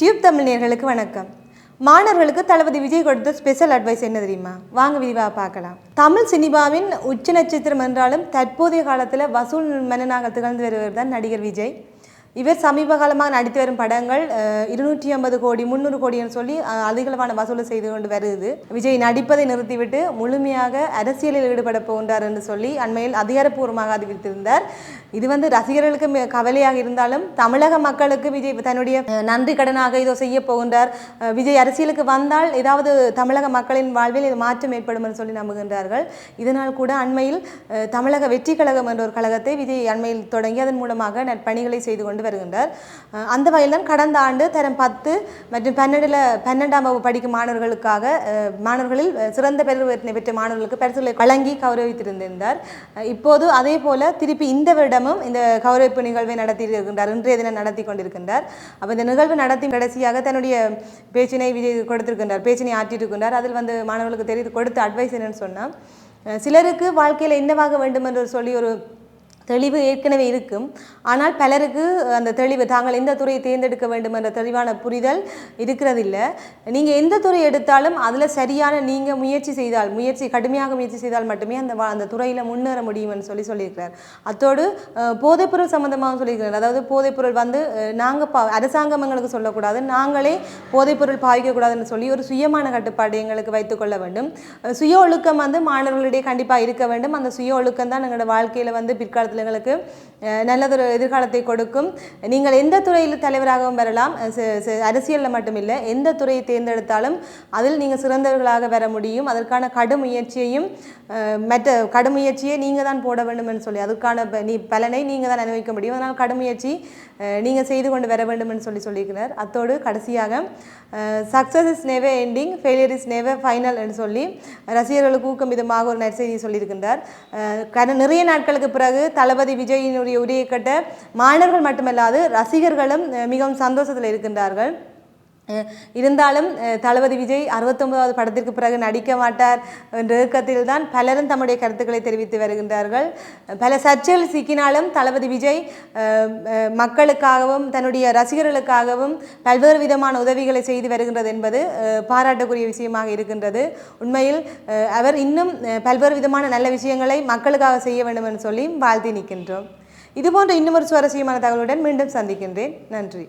Tube தமிழர்களுக்கு வணக்கம். மாணவர்களுக்கு தளபதி விஜய் கொடுத்த ஸ்பெஷல் அட்வைஸ் என்ன தெரியுமா? வாங்க விரிவாக பார்க்கலாம். தமிழ் சினிமாவின் உச்ச நட்சத்திரம் என்றாலும் தற்போதைய காலத்தில் வசூல் மன்னனாக திகழ்ந்து வருவர் தான் நடிகர் விஜய். இவர் சமீப காலமாக நடித்து வரும் படங்கள் இருநூற்றி ஐம்பது கோடி முந்நூறு கோடின்னு சொல்லி அதிகளவான வசூலை செய்து கொண்டு வருது விஜய் நடிப்பதை நிறுத்திவிட்டு முழுமையாக அரசியலில் ஈடுபட போகின்றார் என்று சொல்லி அண்மையில் அதிகாரப்பூர்வமாக அறிவித்திருந்தார். இது வந்து ரசிகர்களுக்கு கவலையாக இருந்தாலும் தமிழக மக்களுக்கு விஜய் தன்னுடைய நன்றி கடனாக இதோ செய்ய போகின்றார். விஜய் அரசியலுக்கு வந்தால் ஏதாவது தமிழக மக்களின் வாழ்வில் இது மாற்றம் ஏற்படும் என்று சொல்லி நம்புகின்றார்கள். இதனால் கூட அண்மையில் தமிழக வெற்றி கழகம் என்ற ஒரு கழகத்தை விஜய் அண்மையில் தொடங்கி அதன் மூலமாக நற்பணிகளை செய்து கொண்டு வருகின்றார். அந்த வகையில் தான் கடந்த ஆண்டு தரம் பத்து மற்றும் பன்னெண்டில் பன்னெண்டாம் வகுப்பு படிக்கும் மாணவர்களுக்காக மாணவர்களில் சிறந்த பெருவத்தினை பெற்ற மாணவர்களுக்கு பரிசுகளை வழங்கி கௌரவித்திருந்திருந்தார். இப்போது அதே போல திருப்பி இந்த வருடமும் இந்த கௌரவிப்பு நிகழ்வை நடத்தி இருக்கின்றார். இன்றைய தினம் நடத்தி கொண்டிருக்கின்றார். அப்போ இந்த நிகழ்வு நடத்தி கடைசியாக தன்னுடைய பேச்சினை விஜய் கொடுத்திருக்கின்றார். பேச்சினை ஆற்றியிருக்கின்றார். அதில் வந்து மாணவர்களுக்கு தெரிவித்து கொடுத்த அட்வைஸ் என்னன்னு சொன்னால் சிலருக்கு வாழ்க்கையில் என்னவாக வேண்டும் என்று சொல்லி ஒரு தெளிவு ஏற்கனவே இருக்கும். ஆனால் பலருக்கு அந்த தெளிவு தாங்கள் எந்த துறையை தேர்ந்தெடுக்க வேண்டும் என்ற தெளிவான புரிதல் இருக்கிறதில்லை. நீங்கள் எந்த துறை எடுத்தாலும் அதில் சரியான நீங்கள் முயற்சி செய்தால் முயற்சி கடுமையாக முயற்சி செய்தால் மட்டுமே அந்த வா- அந்த துறையில் முன்னேற முடியும்னு சொல்லி சொல்லியிருக்கிறார். அத்தோடு போதைப்பொருள் சம்மந்தமாக சொல்லியிருக்கிறார். அதாவது போதைப்பொருள் வந்து நாங்கள் பா அரசாங்கம் எங்களுக்கு சொல்லக்கூடாது நாங்களே போதைப்பொருள் பாவிக்கக்கூடாதுன்னு சொல்லி ஒரு சுயமான கட்டுப்பாடு எங்களுக்கு வைத்துக்கொள்ள வேண்டும். சுய ஒழுக்கம் வந்து மாணவர்களிடையே கண்டிப்பாக இருக்க வேண்டும். அந்த சுய ஒழுக்கம் தான் எங்களோட வாழ்க்கையில் வந்து பிற்காலத்தில் எங்களுக்கு நல்லதொரு எதிர்காலத்தை கொடுக்கும். நீங்கள் எந்த துறையில் தலைவராகவும் வரலாம் அரசியலில் மட்டும் இல்லை எந்த துறையை தேர்ந்தெடுத்தாலும் அதில் நீங்கள் சிறந்தவர்களாக வர முடியும். அதற்கான கடும் முயற்சியையும் மற்ற கடும் முயற்சியை நீங்கள் தான் போட வேண்டும்னு சொல்லி அதுக்கான நீ பலனை நீங்கள் தான் அனுபவிக்க முடியும். அதனால் கடும் முயற்சி நீங்கள் செய்து கொண்டு வர வேண்டும்னு சொல்லி சொல்லியிருக்கிறார். அத்தோடு கடைசியாக success is never ending failure is never final என்று சொல்லி ரசிகர்களுக்கு ஊக்கம் விதமாக ஒரு நற்செய்தி சொல்லியிருக்கின்றார். நிறைய நாட்களுக்கு பிறகு தளபதி விஜயினுடைய உரையை கட்ட மாணவர்கள் மட்டுமல்லாது ரசிகர்களும் மிகவும் சந்தோஷத்தில் இருக்கின்றார்கள். இருந்தாலும் தளபதி விஜய் அறுபத்தொன்பதாவது படத்திற்கு பிறகு நடிக்க மாட்டார் என்ற இயக்கத்தில் தான் பலரும் தம்முடைய கருத்துக்களை தெரிவித்து வருகின்றார்கள். பல சர்ச்சைகள் சிக்கினாலும் தளபதி விஜய் மக்களுக்காகவும் தன்னுடைய ரசிகர்களுக்காகவும் பல்வேறு விதமான உதவிகளை செய்து வருகின்றது என்பது பாராட்டக்கூடிய விஷயமாக இருக்கின்றது. உண்மையில் அவர் இன்னும் பல்வேறு விதமான நல்ல விஷயங்களை மக்களுக்காக செய்ய வேண்டும் என்று சொல்லி வாழ்த்தி நிற்கின்றோம். இதுபோன்ற இன்னும் ஒரு சுவாரஸ்யமான தகவலுடன் மீண்டும் சந்திக்கின்றேன். நன்றி.